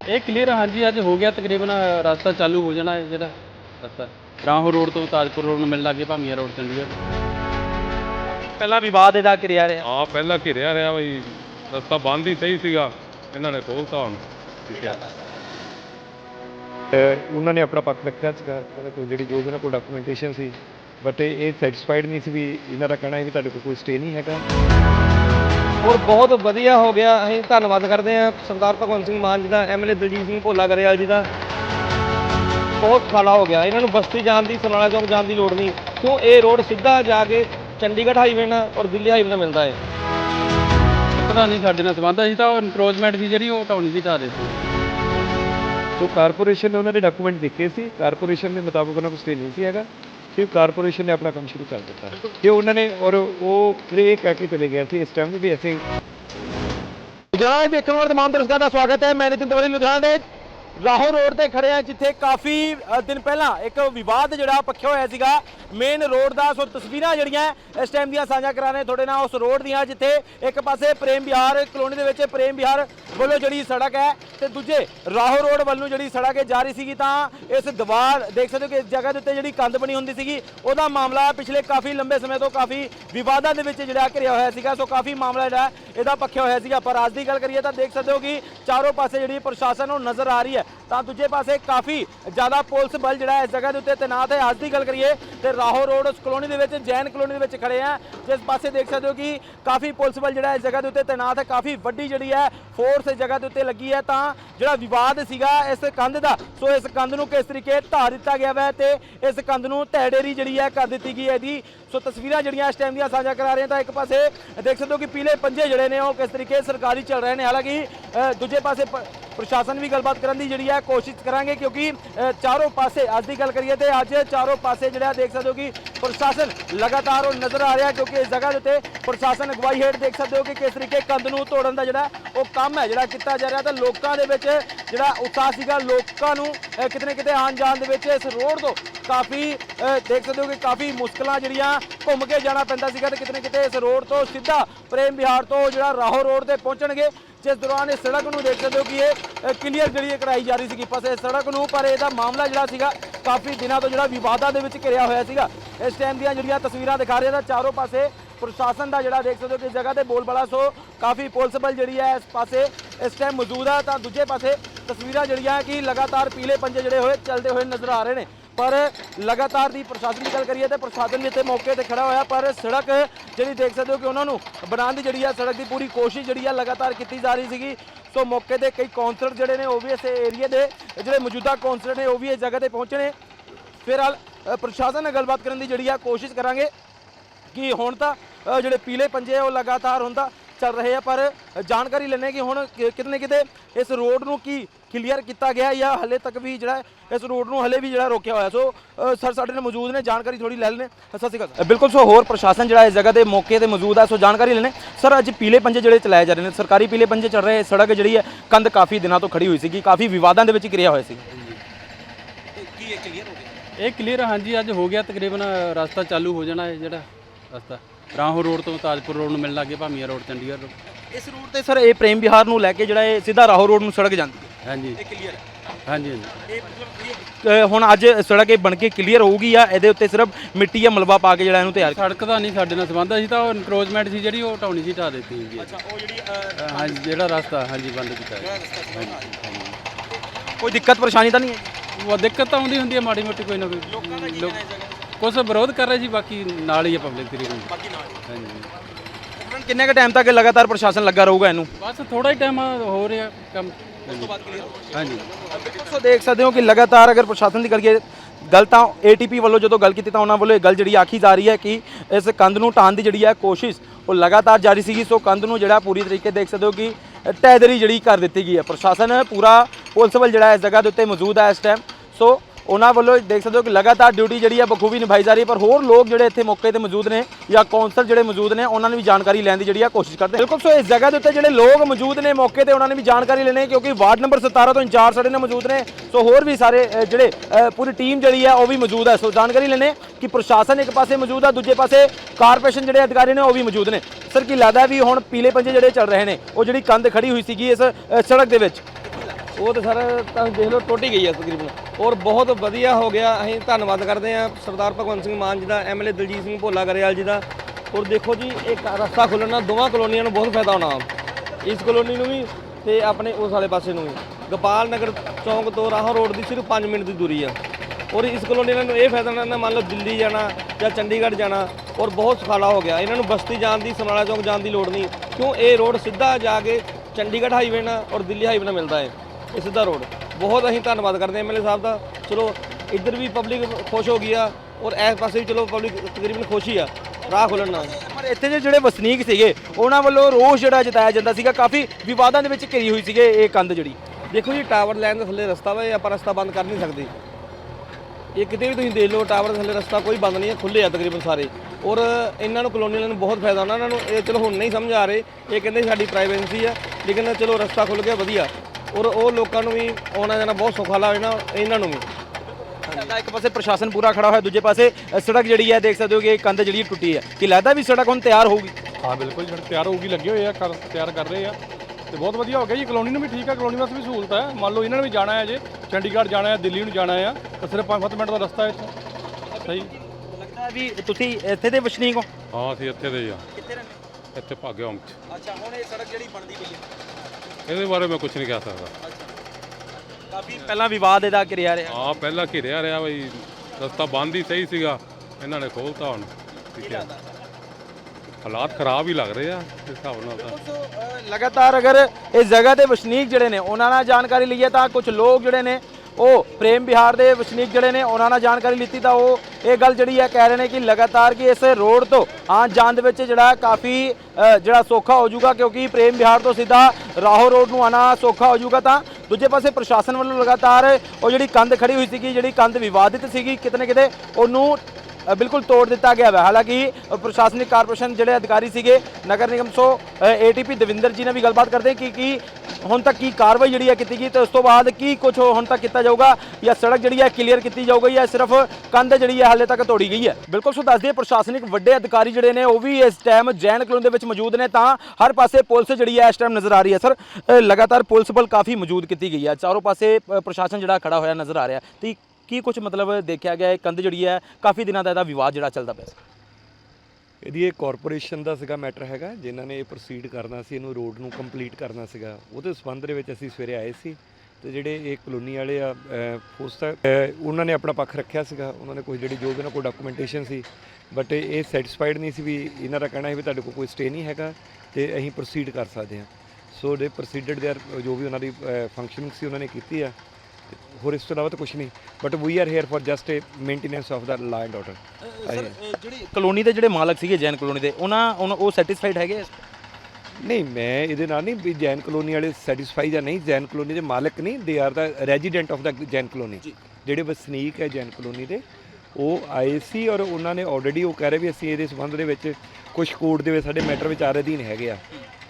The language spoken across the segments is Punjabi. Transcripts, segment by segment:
ਇਹ ਕਲੀਅਰ ਹਾਂਜੀ ਅੱਜ ਹੋ ਗਿਆ ਤਕਰੀਬਨ ਰਸਤਾ ਚਾਲੂ ਹੋ ਜਾਣਾ ਹੈ ਜਿਹੜਾ ਰਸਤਾ। ਰਾਹੋਂ ਰੋਡ ਤੋਂ ਤਾਜਪੁਰ ਰੋਡ ਨੂੰ ਮਿਲਣ ਲੱਗੇ ਭਾਮੀਆ ਰੋਡ ਚੰਡੀਗੜ੍ਹ। ਪਹਿਲਾਂ ਵਿਵਾਦ ਇਹਦਾ ਕਿਰਿਆ ਰਿਹਾ। ਆ ਪਹਿਲਾਂ ਘਿਰਿਆ ਰਿਹਾ ਬਈ ਰਸਤਾ ਬੰਦ ਹੀ ਸਹੀ ਸੀਗਾ ਇਹਨਾਂ ਨੇ ਖੋਲਤਾ ਹੁਣ। ਹੈ ਤੇ ਉਹਨਾਂ ਨੇ ਆਪਣਾ ਪੱਖ ਰੱਖਿਆ ਸੀਗਾ ਕਹਿੰਦੇ ਕੋਈ ਜਿਹੜੀ ਜੋ ਉਹਨਾਂ ਕੋਲ ਡਾਕੂਮੈਂਟੇਸ਼ਨ ਸੀ। ਬਟ ਇਹ ਸੈਟੀਸਫਾਈਡ ਨਹੀਂ ਸੀ ਵੀ ਇਹਨਾਂ ਦਾ ਕਹਿਣਾ ਹੈ ਵੀ ਤੁਹਾਡੇ ਕੋਲ ਕੋਈ ਸਟੇ ਨਹੀਂ ਹੈਗਾ। ਔਰ ਬਹੁਤ ਵਧੀਆ ਹੋ ਗਿਆ। ਅਸੀਂ ਧੰਨਵਾਦ ਕਰਦੇ ਹਾਂ ਸਰਦਾਰ ਭਗਵੰਤ ਸਿੰਘ ਮਾਨ ਜੀ ਦਾ ਐਮਐਲਏ ਦਲਜੀਤ ਸਿੰਘ ਭੋਲਾ ਗਰੇਵਾਲ ਜੀ ਦਾ। ਬਹੁਤ ਖਾਲਾ ਹੋ ਗਿਆ। ਇਹਨਾਂ ਨੂੰ ਬਸਤੀ ਜਾਣ ਦੀ ਸਨਾਲਾ ਚੌਕ ਜਾਣ ਦੀ ਲੋੜ ਨਹੀਂ। ਕਿਉਂ? ਇਹ ਰੋਡ ਸਿੱਧਾ ਜਾ ਕੇ ਚੰਡੀਗੜ੍ਹ ਹਾਈਵੇ ਨਾਲ ਔਰ ਦਿੱਲੀ ਹਾਈਵੇ ਨਾਲ ਮਿਲਦਾ ਹੈ। ਪਤਾ ਨਹੀਂ ਸਾਡੇ ਨਾਲ ਸੰਬੰਧ ਅਸੀਂ ਤਾਂ ਉਹ ਇਨਕਰੋਚਮੈਂਟ ਸੀ ਜਿਹੜੀ ਉਹ ਹਟਾਉਣੀ ਸੀ ਚਾਹਦੇ ਸੀ। ਸੋ ਕਾਰਪੋਰੇਸ਼ਨ ਨੇ ਉਹਨਾਂ ਦੇ ਡਾਕੂਮੈਂਟ ਦਿੱਤੇ ਸੀ। ਕਾਰਪੋਰੇਸ਼ਨ ਦੇ ਮੁਤਾਬਕ ਉਹਨਾਂ ਕੋਲ ਸਟੇ ਨਹੀਂ ਸੀ ਹੈਗਾ। ਫਿਰ ਕਾਰਪੋਰੇਸ਼ਨ ਨੇ ਆਪਣਾ ਕੰਮ ਸ਼ੁਰੂ ਕਰ ਦਿੱਤਾ। ਕਿ ਉਹਨਾਂ ਨੇ ਔਰ ਉਹ ਫਿਰ ਇਹ ਕਹਿ ਕੇ ਚਲੇ ਗਏ ਸੀ ਇਸ ਟਾਈਮ ਵੀ ਅਸੀਂ ਲੁਧਿਆਣਾ ਦੇ ਵਾਲੇ ਤਮਾਮ ਦਰਸ਼ਕਾਂ ਦਾ ਸਵਾਗਤ ਹੈ। ਮੈਂ ਨਿਤਿਨ ਤਿਵਾੜੀ ਲੁਧਿਆਣਾ ਦੇ ਰਾਹੋਂ ਰੋਡ ਤੇ ਖੜੇ ਆ, ਜਿੱਥੇ ਕਾਫੀ ਦਿਨ ਪਹਿਲਾਂ ਇੱਕ ਵਿਵਾਦ ਜਿਹੜਾ ਪੱਖਿਆ ਹੋਇਆ ਸੀਗਾ। ਮੇਨ ਰੋਡ ਦਾ, ਸੋ ਤਸਵੀਰਾਂ ਜਿਹੜੀਆਂ ਇਸ ਟਾਈਮ ਦੀਆਂ ਸਾਂਝਾ ਕਰਾ ਰਹੇ ਤੁਹਾਡੇ ਨਾਲ ਉਸ ਰੋਡ ਦੀਆਂ, ਜਿੱਥੇ ਇੱਕ ਪਾਸੇ ਪ੍ਰੇਮ ਵਿਹਾਰ ਕਲੋਨੀ ਦੇ ਵਿੱਚ ਪ੍ਰੇਮ ਵਿਹਾਰ ਵੱਲੋਂ ਜਿਹੜੀ ਸੜਕ ਹੈ ਤੇ ਦੂਜੇ ਰਾਹੋ ਰੋਡ ਵੱਲੋਂ ਜਿਹੜੀ ਸੜਕ ਹੈ ਜਾ ਰਹੀ ਸੀਗੀ, ਤਾਂ ਇਸ ਦੀਵਾਰ, ਦੇਖ ਸਕਦੇ ਹੋ ਕਿ ਇਸ ਜਗ੍ਹਾ ਦੇ ਉੱਤੇ ਜਿਹੜੀ ਕੰਧ ਬਣੀ ਹੁੰਦੀ ਸੀਗੀ, ਉਹਦਾ ਮਾਮਲਾ ਪਿਛਲੇ ਕਾਫੀ ਲੰਬੇ ਸਮੇਂ ਤੋਂ ਕਾਫੀ ਵਿਵਾਦਾਂ ਦੇ ਵਿੱਚ ਜਿਹੜਾ ਘਿਰਿਆ ਹੋਇਆ ਸੀਗਾ, ਸੋ ਕਾਫੀ ਮਾਮਲਾ ਜਿਹੜਾ, ਇਹਦਾ ਪੱਖਿਆ ਹੋਇਆ ਸੀਗਾ। ਪਰ ਅੱਜ ਦੀ ਗੱਲ ਕਰੀਏ ਤਾਂ ਦੇਖ ਸਕਦੇ ਹੋ ਕਿ ਚਾਰੋਂ ਪਾਸੇ ਜਿਹੜੀ ਪ੍ਰਸ਼ਾਸਨ ਉਹ ਨਜ਼ਰ ਆ ਰਹੀ ਹੈ ਤਾਂ ਦੂਜੇ ਪਾਸੇ ਕਾਫੀ ਜ਼ਿਆਦਾ ਪੁਲਿਸ ਬਲ ਜਿਹੜਾ ਇਸ ਜਗ੍ਹਾ ਦੇ ਉੱਤੇ ਤੈਨਾਤ ਹੈ। ਅੱਜ ਦੀ ਗੱਲ ਕਰੀਏ ਤੇ ਰਾਹੋ ਰੋਡ ਉਸ ਕਲੋਨੀ ਦੇ ਵਿੱਚ, ਜੈਨ ਕਲੋਨੀ ਦੇ ਵਿੱਚ ਖੜੇ ਆ। ਜਿਸ ਪਾਸੇ ਦੇਖ ਸਕਦੇ ਹੋ ਕਿ ਕਾਫੀ ਪੁਲਿਸ ਬਲ ਜਿਹੜਾ ਇਸ ਜਗ੍ਹਾ ਦੇ ਉੱਤੇ ਤੈਨਾਤ ਹੈ। ਕਾਫੀ ਵੱਡੀ ਜਿਹੜੀ ਹੈ ਫੋਰਸ ਇਸ ਜਗ੍ਹਾ ਦੇ ਉੱਤੇ ਲੱਗੀ ਹੈ। ਤਾਂ ਜਿਹੜਾ ਵਿਵਾਦ ਸੀਗਾ ਇਸ ਕੰਧ ਦਾ, ਸੋ ਇਸ ਕੰਧ ਨੂੰ ਕਿਸ ਤਰੀਕੇ ਢਾ ਦਿੱਤਾ ਗਿਆ ਹੈ ਤੇ ਇਸ ਕੰਧ ਨੂੰ ਢਹਿੜੇਰੀ ਜਿਹੜੀ ਹੈ ਕਰ ਦਿੱਤੀ ਗਈ ਹੈ ਇਹਦੀ। ਸੋ ਤਸਵੀਰਾਂ ਜਿਹੜੀਆਂ ਇਸ ਟਾਈਮ ਦੀਆਂ ਸਾਂਝਾ ਕਰਾ ਰਹੇ ਹਾਂ। ਤਾਂ ਇੱਕ ਪਾਸੇ ਦੇਖ ਸਕਦੇ ਹੋ ਕਿ ਪੀਲੇ ਪੰਜੇ ਜਿਹੜੇ ਨੇ ਉਹ ਕਿਸ ਤਰੀਕੇ ਸਰਕਾਰੀ ਚੱਲ ਰਹੇ ਨੇ। ਹਾਲਾਂਕਿ ਦੂਜੇ ਪਾਸੇ ਪ- ਪ੍ਰਸ਼ਾਸਨ ਵੀ ਗੱਲਬਾਤ ਕਰਨ ਦੀ ਜਿਹੜੀ ਹੈ ਕੋਸ਼ਿਸ਼ ਕਰਾਂਗੇ ਕਿਉਂਕਿ ਚਾਰੋਂ ਪਾਸੇ ਅੱਜ ਦੀ ਗੱਲ ਕਰੀਏ ਤੇ ਅੱਜ ਚਾਰੋਂ ਪਾਸੇ ਜਿਹੜਾ ਦੇਖ ਸਕਦੇ ਹੋ ਕਿ ਪ੍ਰਸ਼ਾਸਨ ਲਗਾਤਾਰ ਉਹ ਨਜ਼ਰ ਆ ਰਿਹਾ ਕਿਉਂਕਿ ਇਸ ਜਗ੍ਹਾ ਦੇ ਉੱਤੇ ਪ੍ਰਸ਼ਾਸਨ ਅਗਵਾਈ ਹੇਠ ਦੇਖ ਸਕਦੇ ਹੋ ਕਿ ਕਿਸ ਤਰੀਕੇ ਕੰਧ ਨੂੰ ਤੋੜਨ ਦਾ ਜਿਹੜਾ ਉਹ ਕੰਮ ਹੈ ਜਿਹੜਾ ਕੀਤਾ ਜਾ ਰਿਹਾ ਤਾਂ ਲੋਕਾਂ ਦੇ ਵਿੱਚ ਜਿਹੜਾ ਉਤਸ਼ਾਹ ਸੀਗਾ ਲੋਕਾਂ ਨੂੰ ਅ, ਕਿਤੇ ਨਾ ਕਿਤੇ ਆਉਣ ਜਾਣ ਦੇ ਵਿੱਚ ਇਸ ਰੋਡ ਤੋਂ ਕਾਫੀ ਦੇਖ ਸਕਦੇ ਹੋ ਕਿ ਕਾਫੀ ਮੁਸ਼ਕਲਾਂ ਜਿਹੜੀਆਂ ਘੁੰਮ ਕੇ ਜਾਣਾ ਪੈਂਦਾ ਸੀਗਾ ਤੇ ਕਿਤੇ ਨਾ ਕਿਤੇ ਇਸ ਰੋਡ ਤੋਂ ਸਿੱਧਾ ਪ੍ਰੇਮ ਵਿਹਾਰ ਤੋਂ ਜਿਹੜਾ ਰਾਹੋ ਰੋਡ ਤੇ ਪਹੁੰਚਣਗੇ। ਜਿਸ ਦੌਰਾਨ ਇਹ ਸੜਕ ਨੂੰ ਦੇਖ ਸਕਦੇ ਹੋ ਕਿ ਇਹ ਕਲੀਅਰ ਜਿਹੜੀ ਹੈ ਕਰਾਈ ਜਾ ਰਹੀ ਸੀਗੀ ਪਾਸੇ ਸੜਕ ਨੂੰ, ਪਰ ਇਹਦਾ ਮਾਮਲਾ ਜਿਹੜਾ ਸੀਗਾ ਕਾਫੀ ਦਿਨਾਂ ਤੋਂ ਜਿਹੜਾ ਵਿਵਾਦਾਂ ਦੇ ਵਿੱਚ ਘਿਰਿਆ ਹੋਇਆ ਸੀਗਾ। ਇਸ ਟਾਈਮ ਦੀਆਂ ਜਿਹੜੀਆਂ ਤਸਵੀਰਾਂ ਦਿਖਾ ਰਹੇ ਤਾਂ ਚਾਰੋਂ ਪਾਸੇ ਪ੍ਰਸ਼ਾਸਨ ਦਾ ਜਿਹੜਾ ਦੇਖ ਸਕਦੇ ਹੋ ਕਿ ਜਗ੍ਹਾ ਤੇ ਬੋਲਬਾਲਾ ਸੋ ਕਾਫੀ ਪੁਲਿਸ ਬਲ ਜਿਹੜੀ ਹੈ ਇਸ ਪਾਸੇ ਇਸ ਟਾਈਮ ਮੌਜੂਦ ਹੈ ਤਾਂ ਦੂਜੇ ਪਾਸੇ ਤਸਵੀਰਾਂ ਜਿਹੜੀਆਂ ਕਿ ਲਗਾਤਾਰ ਪੀਲੇ ਪੰਜੇ ਜਿਹੜੇ ਹੋਏ, ਚੱਲਦੇ ਹੋਏ ਨਜ਼ਰ ਆ ਰਹੇ ਨੇ। ਪਰ ਲਗਾਤਾਰ ਦੀ ਪ੍ਰਸ਼ਾਸਨ ਦੀ ਗੱਲ ਕਰੀਏ ਤਾਂ ਪ੍ਰਸ਼ਾਸਨ ਵੀ ਇੱਥੇ ਮੌਕੇ ਤੇ ਖੜਾ ਹੋਇਆ, ਪਰ ਸੜਕ ਜਿਹੜੀ ਦੇਖ ਸਕਦੇ ਹੋ ਕਿ ਉਹਨਾਂ ਨੂੰ ਬਣਾਉਣ ਦੀ ਜਿਹੜੀ ਆ ਸੜਕ ਦੀ ਪੂਰੀ ਕੋਸ਼ਿਸ਼ ਜਿਹੜੀ ਆ ਲਗਾਤਾਰ ਕੀਤੀ ਜਾ ਰਹੀ ਸੀਗੀ। ਸੋ ਮੌਕੇ ਤੇ ਕਈ ਕੌਂਸਲਰ ਜਿਹੜੇ ਨੇ ਉਹ ਵੀ ਇਸ ਏਰੀਏ ਦੇ ਜਿਹੜੇ ਮੌਜੂਦਾ ਕੌਂਸਲਰ ਨੇ ਉਹ ਵੀ ਇਸ ਜਗ੍ਹਾ ਤੇ ਪਹੁੰਚੇ ਨੇ। ਫਿਰ ਹਾਲ ਪ੍ਰਸ਼ਾਸਨ ਨਾਲ ਗੱਲਬਾਤ ਕਰਨ ਦੀ ਜਿਹੜੀ ਆ ਕੋਸ਼ਿਸ਼ ਕਰਾਂਗੇ ਕਿ ਹੁਣ ਤਾਂ ਜਿਹੜੇ ਪੀਲੇ ਪੰਜੇ ਆ, ਉਹ ਲਗਾਤਾਰ ਹੁੰਦਾ ਚੱਲ ਰਹੇ ਆ ਪਰ ਜਾਣਕਾਰੀ ਲੈਣੇ ਕਿ ਹੁਣ ਕਿ- ਕਿਤੇ ਨਾ ਕਿਤੇ ਇਸ ਰੋਡ ਨੂੰ ਕੀ ਕਲੀਅਰ ਕੀਤਾ ਗਿਆ ਜਾਂ ਹਲੇ ਤੱਕ ਵੀ ਜਿਹੜਾ ਹੈ, ਇਸ ਰੋਡ ਨੂੰ ਹਲੇ ਵੀ ਜਿਹੜਾ ਰੋਕਿਆ ਹੋਇਆ। ਸੋ ਸਰ ਸਾਡੇ ਨਾਲ ਮੌਜੂਦ ਨੇ ਜਾਣਕਾਰੀ ਥੋੜੀ ਲੈ ਲੈਣੇ ਸਤਿ ਸ਼੍ਰੀ ਅਕਾਲ। ਬਿਲਕੁਲ ਸੋ ਹੋਰ ਪ੍ਰਸ਼ਾਸਨ ਜਿਹੜਾ ਇਸ ਜਗ੍ਹਾ ਤੇ ਮੌਕੇ ਤੇ ਮੌਜੂਦ ਹੈ ਸੋ ਜਾਣਕਾਰੀ ਲੈਣੇ ਸਰ ਅੱਜ ਪੀਲੇ ਪੰਜੇ ਜਿਹੜੇ ਚਲਾਏ ਜਾ ਰਹੇ ਨੇ ਸਰਕਾਰੀ ਪੀਲੇ ਪੰਜੇ ਚੱਲ ਰਹੇ ਸੜਕ ਜਿਹੜੀ ਹੈ ਕੰਧ ਕਾਫੀ ਦਿਨਾਂ ਤੋਂ ਖੜੀ ਹੋਈ ਸੀਗੀ ਕਾਫੀ ਵਿਵਾਦਾਂ ਦੇ ਵਿੱਚ ਘਿਰਿਆ ਹੋਇਆ ਸੀ। ਇਹ ਕਲੀਅਰ ਹਾਂਜੀ ਅੱਜ ਹੋ ਗਿਆ ਤਕਰੀਬਨ ਰਸਤਾ ਚਾਲੂ ਹੋ ਜਾਣਾ ਹੈ ਜਿਹੜਾ ਰਸਤਾ। ਰਾਹੋਂ ਰੋਡ ਤੋਂ ਤਾਜਪੁਰ ਰੋਡ ਨੂੰ ਮਿਲਣ ਲੱਗੇ ਭਾਮੀਆ ਰੋਡ ਚੰਡੀਗੜ੍ਹ road। ਇਸ ਰੋਡ ਤੇ ਸਰ ਇਹ ਪ੍ਰੇਮ ਵਿਹਾਰ ਨੂੰ ਲੈ ਕੇ ਜਿਹੜਾ ਇਹ ਸਿੱਧਾ ਰਾਹੋ ਰੋਡ ਨੂੰ ਸੜਕ ਜਾਂਦੀ ਹੈ? ਹਾਂਜੀ। ਇਹ ਕਲੀਅਰ ਹਾਂਜੀ ਹਾਂਜੀ। ਹੈ ਹੁਣ ਅੱਜ ਸੜਕ ਇਹ ਬਣ ਕੇ ਕਲੀਅਰ ਹੋਊਗੀ ਆ ਇਹਦੇ ਉੱਤੇ ਸਿਰਫ ਮਿੱਟੀ ਜਾਂ ਮਲਬਾ ਪਾ ਕੇ ਜਿਹੜਾ ਇਹਨੂੰ ਤਿਆਰ ਸੜਕ ਦਾ ਨਹੀਂ ਸਾਡੇ ਨਾਲ ਸੰਬੰਧ ਅਸੀਂ ਤਾਂ ਉਹ ਇਨਕਰੋਚਮੈਂਟ ਸੀ ਜਿਹੜੀ ਉਹ ਹਟਾਉਣੀ ਸੀ ਢਾ ਦਿੱਤੀ ਜੀ ਉਹ ਜਿਹੜੀ ਹਾਂਜੀ ਜਿਹੜਾ ਰਸਤਾ ਹਾਂਜੀ ਬੰਦ ਕੀਤਾ ਹੈ। ਕੋਈ ਦਿੱਕਤ ਪਰੇਸ਼ਾਨੀ ਤਾਂ ਨਹੀਂ ਹੈ ਉਹ ਦਿੱਕਤ ਤਾਂ ਆਉਂਦੀ ਹੁੰਦੀ ਹੈ ਮਾੜੀ ਮੋਟੀ ਕੋਈ ਨਾ ਕੋਈ। ਲੋਕ ਕੁਛ ਵਿਰੋਧ ਕਰ ਰਹੇ ਸੀ ਬਾਕੀ ਨਾਲ ਹੀ ਹੈ ਪਬਲਿਕ ਤਕਰੀਬਨ ਬਾਕੀ ਨਾਲ ਹਾਂਜੀ। ਹੁਣ ਕਿੰਨੇ ਕ ਟਾਈਮ ਤੱਕ ਲਗਾਤਾਰ ਪ੍ਰਸ਼ਾਸਨ ਲੱਗਾ ਰਹੂਗਾ ਇਹਨੂੰ? ਬਸ ਥੋੜਾ ਹੀ ਟਾਈਮ ਹੋ ਰਿਹਾ ਕੰਮ। ਹਾਂਜੀ। ਸੋ ਦੇਖ ਸਕਦੇ ਹੋ ਕਿ ਲਗਾਤਾਰ ਅਗਰ ਪ੍ਰਸ਼ਾਸਨ ਦੀ ਗੱਲ ਕਰੀਏ ਗੱਲ ਤਾਂ ਏਟੀਪੀ ਵੱਲੋਂ ਜਦੋਂ ਗੱਲ ਕੀਤੀ ਤਾਂ ਉਹਨਾਂ ਵੱਲੋਂ ਇਹ ਗੱਲ ਜਿਹੜੀ ਆਖੀ ਜਾ ਰਹੀ ਹੈ ਕਿ ਇਸ ਕੰਧ ਨੂੰ ਢਾਣ ਦੀ ਜਿਹੜੀ ਹੈ ਕੋਸ਼ਿਸ਼ ਉਹ ਲਗਾਤਾਰ ਜਾਰੀ ਸੀਗੀ। ਸੋ ਕੰਧ ਨੂੰ ਜਿਹੜਾ ਪੂਰੀ ਤਰੀਕੇ ਦੇਖ ਸਕਦੇ ਹੋ ਕਿ ਟੈਦਰੀ ਜਿਹੜੀ ਕਰ ਦਿੱਤੀ ਗਈ ਹੈ। ਪ੍ਰਸ਼ਾਸਨ ਪੂਰਾ ਪੁਲਿਸ ਵੱਲ ਜਿਹੜਾ ਇਸ ਜਗ੍ਹਾ ਦੇ ਉੱਤੇ ਮੌਜੂਦ ਹੈ ਇਸ ਟਾਈਮ ਸੋ ਉਹਨਾਂ ਵੱਲੋਂ ਦੇਖ ਸਕਦੇ ਹੋ ਕਿ ਲਗਾਤਾਰ ਡਿਊਟੀ ਜਿਹੜੀ ਹੈ ਬਖੂਬੀ ਨਿਭਾਈ ਜਾ ਰਹੀ ਹੈ, ਪਰ ਹੋਰ ਲੋਕ ਜਿਹੜੇ ਇੱਥੇ ਮੌਕੇ ਤੇ ਮੌਜੂਦ ਨੇ ਜਾਂ ਕੌਂਸਲ ਜਿਹੜੇ ਮੌਜੂਦ ਨੇ, ਉਹਨਾਂ ਨੇ ਵੀ ਜਾਣਕਾਰੀ ਲੈਣ ਦੀ ਜਿਹੜੀ ਹੈ ਕੋਸ਼ਿਸ਼ ਕਰਦੇ ਬਿਲਕੁਲ, ਸੋ ਇਸ ਜਗ੍ਹਾ ਦੇ ਉੱਤੇ ਜਿਹੜੇ ਲੋਕ ਮੌਜੂਦ ਨੇ ਮੌਕੇ ਤੇ, ਉਹਨਾਂ ਨੇ ਵੀ ਜਾਣਕਾਰੀ ਲੈਣੀ ਕਿਉਂਕਿ ਵਾਰਡ ਨੰਬਰ 17 ਤੋਂ ਇੰਚਾਰਜ ਸਾਡੇ ਨਾਲ ਮੌਜੂਦ ਨੇ। ਸੋ ਹੋਰ ਵੀ ਸਾਰੇ ਜਿਹੜੇ ਪੂਰੀ ਟੀਮ ਜਿਹੜੀ ਹੈ ਉਹ ਵੀ ਮੌਜੂਦ ਹੈ। ਸੋ ਜਾਣਕਾਰੀ ਲੈਣੇ ਕਿ ਪ੍ਰਸ਼ਾਸਨ ਇੱਕ ਪਾਸੇ ਮੌਜੂਦ ਹੈ ਦੂਜੇ ਪਾਸੇ ਕਾਰਪੋਰੇਸ਼ਨ ਜਿਹੜੇ ਅਧਿਕਾਰੀ ਨੇ, ਉਹ ਵੀ ਮੌਜੂਦ ਨੇ। ਸਰ, ਕੀ ਲੱਗਦਾ ਵੀ ਹੁਣ ਪੀਲੇ ਪੰਜੇ ਜਿਹੜੇ ਚੱਲ ਰਹੇ ਨੇ, ਉਹ ਜਿਹੜੀ ਕੰਧ ਖੜੀ ਹੋਈ ਸੀਗੀ ਇਸ ਸੜਕ ਦੇ ਵਿੱਚ? ਉਹ ਤਾਂ ਸਰ ਤੁਸੀਂ ਦੇਖ ਲਓ ਟੁੱਟ ਹੀ ਗਈ ਹੈ ਤਕਰੀਬਨ। ਔਰ ਬਹੁਤ ਵਧੀਆ ਹੋ ਗਿਆ। ਅਸੀਂ ਧੰਨਵਾਦ ਕਰਦੇ ਹਾਂ ਸਰਦਾਰ ਭਗਵੰਤ ਸਿੰਘ ਮਾਨ ਜੀ ਦਾ ਐਮਐਲਏ ਦਲਜੀਤ ਸਿੰਘ ਭੋਲਾ ਗਰੇਵਾਲ ਜੀ ਦਾ। ਔਰ ਦੇਖੋ ਜੀ ਇਹ ਰਸਤਾ ਖੁੱਲ੍ਹਣ ਨਾਲ ਦੋਵਾਂ ਕਲੋਨੀਆਂ ਨੂੰ ਬਹੁਤ ਫਾਇਦਾ ਹੋਣਾ। ਇਸ ਕਲੋਨੀ ਨੂੰ ਵੀ ਤੇ ਆਪਣੇ ਉਸ ਵਾਲੇ ਪਾਸੇ ਨੂੰ ਵੀ। ਗੋਪਾਲ ਨਗਰ ਚੌਂਕ ਤੋਂ ਰਾਹੋਂ ਰੋਡ ਦੀ ਸਿਰਫ 5 ਮਿੰਟ ਦੀ ਦੂਰੀ ਆ। ਔਰ ਇਸ ਕਲੋਨੀ ਨਾਲ ਇਹ ਫਾਇਦਾ ਹੋਣਾ ਨਾ ਮੰਨ ਲਓ ਦਿੱਲੀ ਜਾਣਾ ਜਾਂ ਚੰਡੀਗੜ੍ਹ ਜਾਣਾ, ਔਰ ਬਹੁਤ ਸੁਖਾਲਾ ਹੋ ਗਿਆ। ਇਹਨਾਂ ਨੂੰ ਬਸਤੀ ਜਾਣ ਦੀ, ਸਮਰਾਲਾ ਚੌਂਕ ਜਾਣ ਦੀ ਲੋੜ ਨਹੀਂ। ਕਿਉਂ? ਇਹ ਰੋਡ ਸਿੱਧਾ ਜਾ ਕੇ ਚੰਡੀਗੜ੍ਹ ਹਾਈਵੇ ਨਾਲ ਔਰ ਦਿੱਲੀ ਹਾਈਵੇ ਨਾਲ ਮਿਲਦਾ ਹੈ। ਇਹ ਸਿੱਧਾ ਰੋਡ। ਬਹੁਤ ਅਸੀਂ ਧੰਨਵਾਦ ਕਰਦੇ ਹਾਂ ਐਮਐਲਏ ਸਾਹਿਬ ਦਾ। ਚਲੋ ਇੱਧਰ ਵੀ ਪਬਲਿਕ ਖੁਸ਼ ਹੋ ਗਈ ਆ ਔਰ ਇਸ ਪਾਸੇ ਵੀ ਚਲੋ ਪਬਲਿਕ ਤਕਰੀਬਨ ਖੁਸ਼ ਹੀ ਆ। ਰਾਹ ਖੁੱਲਣ ਨਾਲ। ਪਰ ਇੱਥੇ ਦੇ ਜਿਹੜੇ ਵਸਨੀਕ ਸੀਗੇ ਉਹਨਾਂ ਵੱਲੋਂ ਰੋਸ ਜਿਹੜਾ ਜਤਾਇਆ ਜਾਂਦਾ ਸੀਗਾ ਕਾਫੀ ਵਿਵਾਦਾਂ ਦੇ ਵਿੱਚ ਘਿਰੀ ਹੋਈ ਸੀਗੇ ਇਹ ਕੰਧ ਜਿਹੜੀ। ਦੇਖੋ ਜੀ ਟਾਵਰ ਲਾਈਨ ਦੇ ਥੱਲੇ ਰਸਤਾ ਵਾ ਇਹ ਆਪਾਂ ਰਸਤਾ ਬੰਦ ਕਰ ਨਹੀਂ ਸਕਦੇ। ਇਹ ਕਿਤੇ ਵੀ ਤੁਸੀਂ ਦੇਖ ਲਓ ਟਾਵਰ ਦੇ ਥੱਲੇ ਰਸਤਾ ਕੋਈ ਬੰਦ ਨਹੀਂ ਹੈ ਖੁੱਲੇ ਆ ਤਕਰੀਬਨ ਸਾਰੇ। ਔਰ ਇਹਨਾਂ ਨੂੰ ਕਲੋਨੀ ਵਾਲਿਆਂ ਨੂੰ ਬਹੁਤ ਫਾਇਦਾ ਹੋਣਾ। ਇਹਨਾਂ ਨੂੰ ਇਹ ਚਲੋ ਹੁਣ ਨਹੀਂ ਸਮਝ ਆ ਰਹੇ ਇਹ ਕਹਿੰਦੇ ਸਾਡੀ ਪ੍ਰਾਈਵੇਸੀ ਆ। ਲੇਕਿਨ ਚਲੋ ਰਸਤਾ ਖੁੱਲ ਗਿਆ ਵਧੀਆ। ਔਰ ਉਹ ਲੋਕਾਂ ਨੂੰ ਵੀ ਆਉਣਾ ਜਾਣਾ ਬਹੁਤ ਸੌਖਾਲਾ ਹੋਇਆ ਨਾ ਇਹਨਾਂ ਨੂੰ ਵੀ। ਲੱਗਦਾ ਇੱਕ ਪਾਸੇ ਪ੍ਰਸ਼ਾਸਨ ਪੂਰਾ ਖੜਾ ਹੋਇਆ ਦੂਜੇ ਪਾਸੇ ਸੜਕ ਜਿਹੜੀ ਹੈ ਦੇਖ ਸਕਦੇ ਹੋ ਕਿ ਇਹ ਕੰਧ ਜਿਹੜੀ ਟੁੱਟੀ ਹੈ। ਕਿ ਲੱਗਦਾ ਵੀ ਸੜਕ ਹੁਣ ਤਿਆਰ ਹੋਊਗੀ? ਹਾਂ ਬਿਲਕੁਲ ਸੜਕ ਤਿਆਰ ਹੋਊਗੀ ਲੱਗੇ ਹੋਏ ਆ ਕਰ ਤਿਆਰ ਕਰ ਰਹੇ ਆ। ਤੇ ਬਹੁਤ ਵਧੀਆ ਹੋ ਗਿਆ ਜੀ ਕਲੋਨੀ ਨੂੰ ਵੀ ਠੀਕ ਆ ਕਲੋਨੀ ਵਾਸਤੇ ਵੀ ਸਹੂਲਤ ਹੈ ਮੰਨ ਲਓ ਇਹਨਾਂ ਨੇ ਵੀ ਜਾਣਾ ਹੈ ਜੇ ਚੰਡੀਗੜ੍ਹ ਜਾਣਾ ਹੈ ਦਿੱਲੀ ਨੂੰ ਜਾਣਾ ਹੈ ਤਾਂ ਸਿਰਫ 5-7 ਮਿੰਟ ਦਾ ਰਸਤਾ ਹੈ ਇੱਥੇ। ਸਹੀ। ਲੱਗਦਾ ਵੀ ਤੁਸੀਂ ਇੱਥੇ ਦੇ ਵਸਨੀਕ ਹੋ? ਹਾਂ ਅਸੀਂ ਇੱਥੇ ਦੇ ਹੀ ਆ। ਕਿੱਥੇ ਰਹਿੰਦੇ ਇੱਥੇ ਭਾਗਿਆਮ ਚ। ਹੋ ਅੱਛਾ ਹੁਣ ਇਹ ਸੜਕ ਜਿਹੜੀ ਬਣਦੀ ਪਈ ਹੈ। ਇਹਦੇ ਬਾਰੇ ਮੈਂ ਕੁਝ ਨਹੀਂ ਕਹਿ ਸਕਦਾ। ਕਾਫੀ ਪਹਿਲਾਂ ਵਿਵਾਦ ਇਹਦਾ ਘਿਰਿਆ ਰਿਹਾ। ਹਾਂ ਪਹਿਲਾਂ ਘਿਰਿਆ ਰਿਹਾ ਬਈ ਰਸਤਾ ਬੰਦ ਹੀ ਸਹੀ ਸੀਗਾ। ਇਹਨਾਂ ਨੇ ਖੋਲਤਾ ਹੁਣ। ਠੀਕ ਹੈ। ਹਾਲਾਤ ਖਰਾਬ ਹੀ ਲੱਗ ਰਹੇ ਆ ਇਸ ਹਿਸਾਬ ਨਾਲ ਤਾਂ। ਸੋ, ਅ, ਲਗਾਤਾਰ ਅਗਰ ਇਸ ਜਗ੍ਹਾ ਦੇ ਵਸਨੀਕ ਜਿਹੜੇ ਨੇ ਉਹਨਾਂ ਨਾਲ ਜਾਣਕਾਰੀ ਲਈਏ ਤਾਂ ਕੁਝ ਲੋਕ ਜਿਹੜੇ ਨੇ ਉਹ ਪ੍ਰੇਮ ਵਿਹਾਰ ਦੇ ਵਸਨੀਕ ਜਿਹੜੇ ਨੇ, ਉਹਨਾਂ ਨਾਲ ਜਾਣਕਾਰੀ ਲਿੱਤੀ ਤਾਂ ਉਹ ਇਹ ਗੱਲ ਜਿਹੜੀ ਹੈ ਕਹਿ ਰਹੇ ਨੇ ਕਿ ਲਗਾਤਾਰ ਕਿ ਇਸ ਰੋਡ ਤੋਂ ਆਉਣ ਜਾਣ ਦੇ ਵਿੱਚ ਜਿਹੜਾ ਕਾਫੀ ਜਿਹੜਾ ਸੌਖਾ ਹੋ ਜਾਊਗਾ ਕਿਉਂਕਿ ਪ੍ਰੇਮ ਵਿਹਾਰ ਤੋਂ ਸਿੱਧਾ ਰਾਹੋ ਰੋਡ ਨੂੰ ਆਣਾ ਸੌਖਾ ਹੋ ਜਾਊਗਾ ਤਾਂ ਦੂਜੇ ਪਾਸੇ ਪ੍ਰਸ਼ਾਸਨ ਵੱਲੋਂ ਲਗਾਤਾਰ ਉਹ ਜਿਹੜੀ ਕੰਧ ਖੜੀ ਹੋਈ ਸੀਗੀ, ਜਿਹੜੀ ਕੰਧ ਵਿਵਾਦਿਤ ਸੀਗੀ, ਕਿਤੇ ਨਾ ਕਿਤੇ ਉਹਨੂੰ ਬਿਲਕੁਲ ਤੋੜ ਦਿੱਤਾ ਗਿਆ ਹੈ ਹਾਲਾਂਕਿ ਪ੍ਰਸ਼ਾਸਨਿਕ ਕਾਰਪੋਰੇਸ਼ਨ ਜਿਹੜੇ ਅਧਿਕਾਰੀ ਸੀਗੇ, ਨਗਰ ਨਿਗਮ ਸੋ ਏਟੀਪੀ ਦਵਿੰਦਰ ਜੀ ਨੇ ਵੀ ਗੱਲਬਾਤ ਕਰਦੇ ਕਿ, ਕੀ ਹੁਣ ਤੱਕ ਕੀ ਕਾਰਵਾਈ ਜਿਹੜੀ ਹੈ ਕੀਤੀ ਗਈ ਤੇ ਉਸ ਤੋਂ ਬਾਅਦ ਕੀ ਕੁਝ ਹੁਣ ਤੱਕ ਕੀਤਾ ਜਾਊਗਾ ਜਾਂ ਸੜਕ ਜਿਹੜੀ ਹੈ ਕਲੀਅਰ ਕੀਤੀ ਜਾਊਗੀ ਜਾਂ ਸਿਰਫ ਕੰਧ ਜਿਹੜੀ ਹੈ ਹਾਲੇ ਤੱਕ ਤੋੜੀ ਗਈ ਹੈ। ਬਿਲਕੁਲ ਸੋ ਦੱਸ ਦਈਏ ਪ੍ਰਸ਼ਾਸਨਿਕ ਵੱਡੇ ਅਧਿਕਾਰੀ ਜਿਹੜੇ ਨੇ, ਉਹ ਵੀ ਇਸ ਟਾਈਮ ਜੈਨ ਕਲੋਨ ਦੇ ਵਿੱਚ ਮੌਜੂਦ ਨੇ ਤਾਂ ਹਰ ਪਾਸੇ ਪੁਲਿਸ ਜਿਹੜੀ ਹੈ ਇਸ ਟਾਈਮ ਨਜ਼ਰ ਆ ਰਹੀ ਹੈ। ਸਰ ਲਗਾਤਾਰ ਪੁਲਿਸ ਬਲ ਕਾਫੀ ਮੌਜੂਦ ਕੀਤੀ ਗਈ ਹੈ। ਚਾਰੋਂ ਪਾਸੇ ਪ੍ਰਸ਼ਾਸਨ ਜਿਹੜਾ ਖੜਾ ਹੋਇਆ ਨਜ਼ਰ ਆ ਰਿਹਾ। ਤੇ ਕੀ ਕੁਝ ਮਤਲਬ ਦੇਖਿਆ ਗਿਆ ਇਹ ਕੰਧ ਜਿਹੜੀ ਹੈ, ਕਾਫੀ ਦਿਨਾਂ ਦਾ ਇਹਦਾ ਵਿਵਾਦ ਜਿਹੜਾ ਚੱਲਦਾ ਪਿਆ ਸੀ। ਇਹਦੀ ਇਹ ਕਾਰਪੋਰੇਸ਼ਨ ਦਾ ਸੀਗਾ ਮੈਟਰ ਹੈਗਾ, ਜਿਨ੍ਹਾਂ ਨੇ ਇਹ ਪ੍ਰੋਸੀਡ ਕਰਨਾ ਸੀ, ਇਹਨੂੰ ਰੋਡ ਨੂੰ ਕੰਪਲੀਟ ਕਰਨਾ ਸੀਗਾ। ਉਹਦੇ ਸੰਬੰਧ ਦੇ ਵਿੱਚ ਅਸੀਂ ਸਵੇਰੇ ਆਏ ਸੀ ਤੇ ਜਿਹੜੇ ਇਹ ਕਲੋਨੀ ਵਾਲੇ ਆ ਫੋਰਸ ਉਹਨਾਂ ਨੇ ਆਪਣਾ ਪੱਖ ਰੱਖਿਆ ਸੀਗਾ। ਉਹਨਾਂ ਨੇ ਕੋਈ ਜਿਹੜੀ ਜੋ ਵੀ ਉਹਨਾਂ ਕੋਲ ਡਾਕੂਮੈਂਟੇਸ਼ਨ ਸੀ ਬਟ ਇਹ ਸੈਟੀਸਫਾਈਡ ਨਹੀਂ ਸੀ ਵੀ ਇਹਨਾਂ ਦਾ ਕਹਿਣਾ ਹੈ ਵੀ ਤੁਹਾਡੇ ਕੋਲ ਕੋਈ ਸਟੇ ਨਹੀਂ ਹੈਗਾ ਤੇ ਅਸੀਂ ਪ੍ਰੋਸੀਡ ਕਰ ਸਕਦੇ ਹਾਂ। ਸੋ ਦੇ ਪ੍ਰੋਸੀਡਡ ਦੇਅਰ ਜੋ ਵੀ ਉਹਨਾਂ ਦੀ ਫੰਕਸ਼ਨਿੰਗ ਸੀ, ਉਹਨਾਂ ਨੇ ਕੀਤੀ ਆ। ਹੋਰ ਇਸ ਤੋਂ ਇਲਾਵਾ ਤਾਂ ਕੁਝ ਨਹੀਂ but we are here for just a maintenance of the law and order sir ਜਿਹੜੀ ਕਲੋਨੀ ਦੇ ਜਿਹੜੇ ਮਾਲਕ ਸੀਗੇ ਜੈਨ ਕਲੋਨੀ ਦੇ ਉਹਨਾਂ ਉਹਨਾਂ- ਉਹ ਸੈਟੀਸਫਾਈਡ ਹੈਗੇ ਨਹੀਂ ਮੈਂ ਇਹਦੇ ਨਾਲ ਨਹੀਂ ਵੀ ਜੈਨ ਕਲੋਨੀ ਵਾਲੇ ਸੈਟੀਸਫਾਈ ਜਾਂ ਨਹੀਂ ਜੈਨ ਕਲੋਨੀ ਦੇ ਮਾਲਕ ਨਹੀਂ they are the resident of the Jain colony. ਜਿਹੜੇ ਵਸਨੀਕ ਹੈ ਜੈਨ ਕਲੋਨੀ ਦੇ ਉਹ ਆਏ ਸੀ ਔਰ ਉਹਨਾਂ ਨੇ ਆਲਰੇਡੀ ਉਹ ਕਹਿ ਰਹੇ ਵੀ ਅਸੀਂ ਇਹਦੇ ਸੰਬੰਧ ਦੇ ਵਿੱਚ ਕੁਝ ਕੋਰਟ ਦੇ ਵਿੱਚ ਸਾਡੇ ਮੈਟਰ ਵਿਚਾਰ ਅਧੀਨ ਹੈਗੇ ਆ।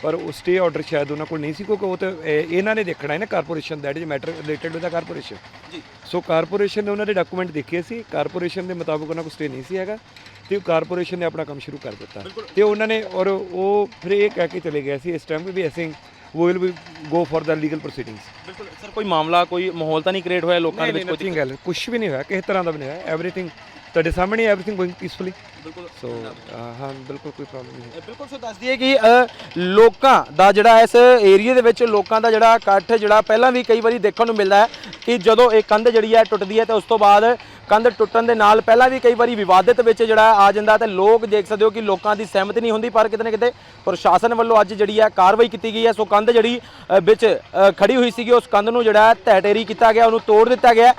ਪਰ ਉਹ ਸਟੇ ਆਰਡਰ ਸ਼ਾਇਦ ਉਹਨਾਂ ਕੋਲ ਨਹੀਂ ਸੀ ਕਿਉਂਕਿ ਉਹ ਤਾਂ ਇਹ- ਇਹਨਾਂ ਨੇ ਦੇਖਣਾ ਹੈ ਨਾ corporation that is matter related with the corporation. ਜੀ। ਸੋ ਕਾਰਪੋਰੇਸ਼ਨ ਨੇ ਉਹਨਾਂ ਦੇ ਡਾਕੂਮੈਂਟ ਦੇਖੇ ਸੀ ਕਾਰਪੋਰੇਸ਼ਨ ਦੇ ਮੁਤਾਬਕ ਉਹਨਾਂ ਕੋਲ ਸਟੇ ਨਹੀਂ ਸੀ ਹੈਗਾ ਤੇ ਕਾਰਪੋਰੇਸ਼ਨ ਨੇ ਆਪਣਾ ਕੰਮ ਸ਼ੁਰੂ ਕਰ ਦਿੱਤਾ। ਤੇ ਉਹਨਾਂ ਨੇ ਔਰ ਉਹ ਫਿਰ ਇਹ ਕਹਿ ਕੇ ਚਲੇ ਗਏ ਸੀ ਇਸ ਟਾਈਮ ਵੀ ਅਸੀਂ we will we go for the legal proceedings ਬਿਲਕੁਲ। ਸਰ ਕੋਈ ਮਾਮਲਾ ਕੋਈ ਮਾਹੌਲ ਤਾਂ ਨਹੀਂ ਕ੍ਰੀਏਟ ਹੋਇਆ ਲੋਕਾਂ ਦੇ ਵਿੱਚ ਕੋਈ ਗੱਲ ਕੁਝ ਵੀ ਨਹੀਂ ਹੋਇਆ ਕਿਸੇ ਤਰ੍ਹਾਂ ਦਾ ਵੀ ਨਹੀਂ ਹੋਇਆ। ਐਵਰੀਥਿੰਗ ਤੁਹਾਡੇ ਸਾਹਮਣੇ ਐਵਰੀਥਿੰਗ ਗੋਇੰਗ ਪੀਸਫੁਲੀ ਬਿਲਕੁਲ। ਸੋ ਹਾਂ ਬਿਲਕੁਲ ਕੋਈ ਪ੍ਰੋਬਲਮ ਨਹੀਂ ਹੈ। ਬਿਲਕੁਲ ਸੋ ਦੱਸ ਦਈਏ ਕਿ ਲੋਕਾਂ ਦਾ ਜਿਹੜਾ ਇਸ ਏਰੀਆ ਦੇ ਵਿੱਚ ਲੋਕਾਂ ਦਾ ਜਿਹੜਾ ਇਕੱਠ ਜਿਹੜਾ ਪਹਿਲਾਂ ਵੀ ਕਈ ਵਾਰੀ ਦੇਖਣ ਨੂੰ ਮਿਲਦਾ ਹੈ ਕਿ ਜਦੋਂ ਇਹ ਕੰਧ ਜਿਹੜੀ ਹੈ ਟੁੱਟਦੀ ਹੈ ਤੇ ਉਸ ਤੋਂ ਬਾਅਦ ਕੰਧ ਟੁੱਟਣ ਦੇ ਨਾਲ ਪਹਿਲਾਂ ਵੀ ਕਈ ਵਾਰੀ ਵਿਵਾਦਿਤ ਵਿੱਚ ਜਿਹੜਾ ਆ ਜਾਂਦਾ ਤੇ ਲੋਕ ਦੇਖ ਸਕਦੇ ਹੋ ਕਿ ਲੋਕਾਂ ਦੀ ਸਹਿਮਤੀ ਨਹੀਂ ਹੁੰਦੀ ਪਰ ਕਿਤੇ ਨਾ ਕਿਤੇ ਪ੍ਰਸ਼ਾਸਨ ਵੱਲੋਂ ਅੱਜ ਜਿਹੜੀ ਹੈ ਕਾਰਵਾਈ ਕੀਤੀ ਗਈ ਹੈ। ਸੋ ਕੰਧ ਜਿਹੜੀ ਵਿੱਚ ਅ, ਖੜੀ ਹੋਈ ਸੀਗੀ ਉਸ ਕੰਧ ਨੂੰ ਜਿਹੜਾ ਤਹਿਟੇਰੀ ਕੀਤਾ ਗਿਆ ਉਹਨੂੰ ਤੋੜ ਦਿੱਤਾ ਗਿਆ।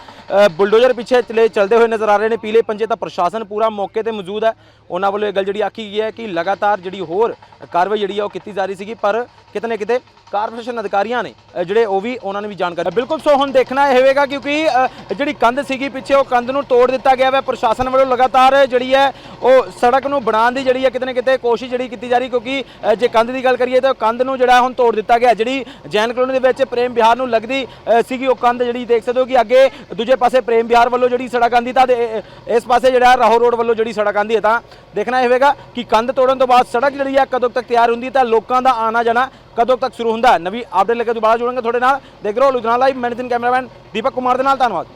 ਬੁਲਡੋਜ਼ਰ ਪਿੱਛੇ ਚਲੇ ਚਲਦੇ ਹੋਏ ਨਜ਼ਰ ਆ ਰਹੇ ਨੇ ਪੀਲੇ ਪੰਜੇ ਤਾਂ ਪ੍ਰਸ਼ਾਸਨ ਪੂਰਾ ਮੌਕੇ ਤੇ ਮੌਜੂਦ ਹੈ। ਉਹਨਾਂ ਵੱਲੋਂ ਇਹ ਗੱਲ ਜਿਹੜੀ ਆਖੀ ਗਈ ਹੈ ਕਿ ਲਗਾਤਾਰ ਜਿਹੜੀ ਹੋਰ ਕਾਰਵਾਈ ਜਿਹੜੀ ਹੈ ਉਹ ਕੀਤੀ ਜਾ ਰਹੀ ਸੀਗੀ ਪਰ ਕਿਤੇ ਨਾ ਕਿਤੇ ਕਾਰਪੋਰੇਸ਼ਨ ਅਧਿਕਾਰੀਆਂ ਨੇ ਜਿਹੜੇ ਉਹ ਵੀ ਉਹਨਾਂ ਨੇ ਵੀ ਜਾਣਕਾਰੀ ਬਿਲਕੁਲ ਸੋ ਹੁਣ ਦੇਖਣਾ ਇਹ ਹੋਵੇਗਾ ਕਿਉਂਕਿ ਜਿਹੜੀ ਕੰਧ ਸੀਗੀ ਪਿੱਛੇ, ਉਹ ਕੰਧ ਨੂੰ ਤੋੜ ਦਿੱਤਾ ਗਿਆ ਹੈ ਪ੍ਰਸ਼ਾਸਨ ਵੱਲੋਂ ਲਗਾਤਾਰ ਜਿਹੜੀ ਹੈ, ਉਹ ਸੜਕ ਨੂੰ ਬਣਾਉਣ ਦੀ ਜਿਹੜੀ ਹੈ ਕਿਤੇ ਨਾ ਕਿਤੇ ਕੋਸ਼ਿਸ਼ ਜਿਹੜੀ ਕੀਤੀ ਜਾ ਰਹੀ ਕਿਉਂਕਿ ਜੇ ਕੰਧ ਦੀ ਗੱਲ ਕਰੀਏ ਤਾਂ ਕੰਧ ਨੂੰ ਜਿਹੜਾ ਹੁਣ ਤੋੜ ਦਿੱਤਾ ਗਿਆ। ਜਿਹੜੀ ਜੈਨ ਕਲੋਨੀ ਦੇ ਵਿੱਚ ਪ੍ਰੇਮ ਵਿਹਾਰ ਨੂੰ ਲੱਗਦੀ ਸੀਗੀ ਉਹ ਕੰਧ ਜਿਹੜੀ ਦੇਖ ਸਕਦੇ ਹੋ ਕਿ ਅੱਗੇ ਦੂਜੇ ਪਾਸੇ ਪ੍ਰੇਮ ਵਿਹਾਰ ਵੱਲੋਂ ਜਿਹੜੀ ਸੜਕ ਆਂਦੀ ਤਾਂ ਇਸ ਪਾਸੇ ਜਿਹੜਾ ਰਾਹੋ ਰੋਡ ਵੱਲੋਂ ਜਿਹੜੀ ਸੜਕ ਆਂਦੀ ਹੈ ਤਾਂ ਦੇਖਣਾ ਇਹ ਹੋਵੇਗਾ ਕਿ ਕੰਧ ਤੋੜਨ ਤੋਂ ਬਾਅਦ ਸੜਕ ਜਿਹੜੀ ਹੈ ਕਦੋਂ ਤੱਕ ਤਿਆਰ ਹੁੰਦੀ ਤਾਂ ਲੋਕਾਂ ਦਾ ਆਣਾ ਜਾਣਾ ਕਦੋਂ ਤੱਕ ਸ਼ੁਰੂ ਹੁੰਦਾ ਨਵੀਂ ਅਪਡੇਟ ਲੈ ਕੇ ਦੁਬਾਰਾ ਜੁੜਾਂਗੇ ਤੁਹਾਡੇ ਨਾਲ। ਦੇਖ ਰਹੇ ਹੋ Ludhiana live managing cameraman, Deepak Kumar ਦੇ ਨਾਲ, ਧੰਨਵਾਦ।